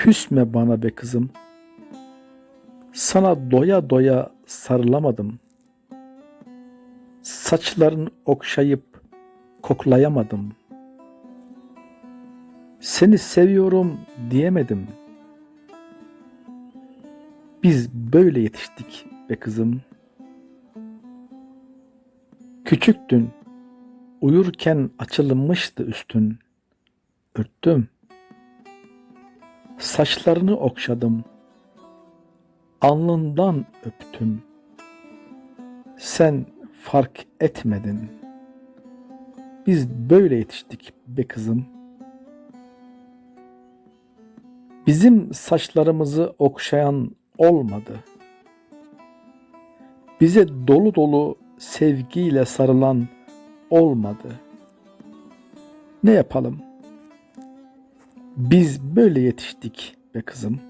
Küsme bana be kızım. Sana doya doya sarılamadım. Saçların okşayıp koklayamadım. Seni seviyorum diyemedim. Biz böyle yetiştik be kızım. Küçüktün, uyurken açılmıştı üstün. Örttüm. Saçlarını okşadım. Alnından öptüm. Sen fark etmedin. Biz böyle yetiştik be kızım. Bizim saçlarımızı okşayan olmadı. Bize dolu dolu sevgiyle sarılan olmadı. Ne yapalım? Biz böyle yetiştik be kızım.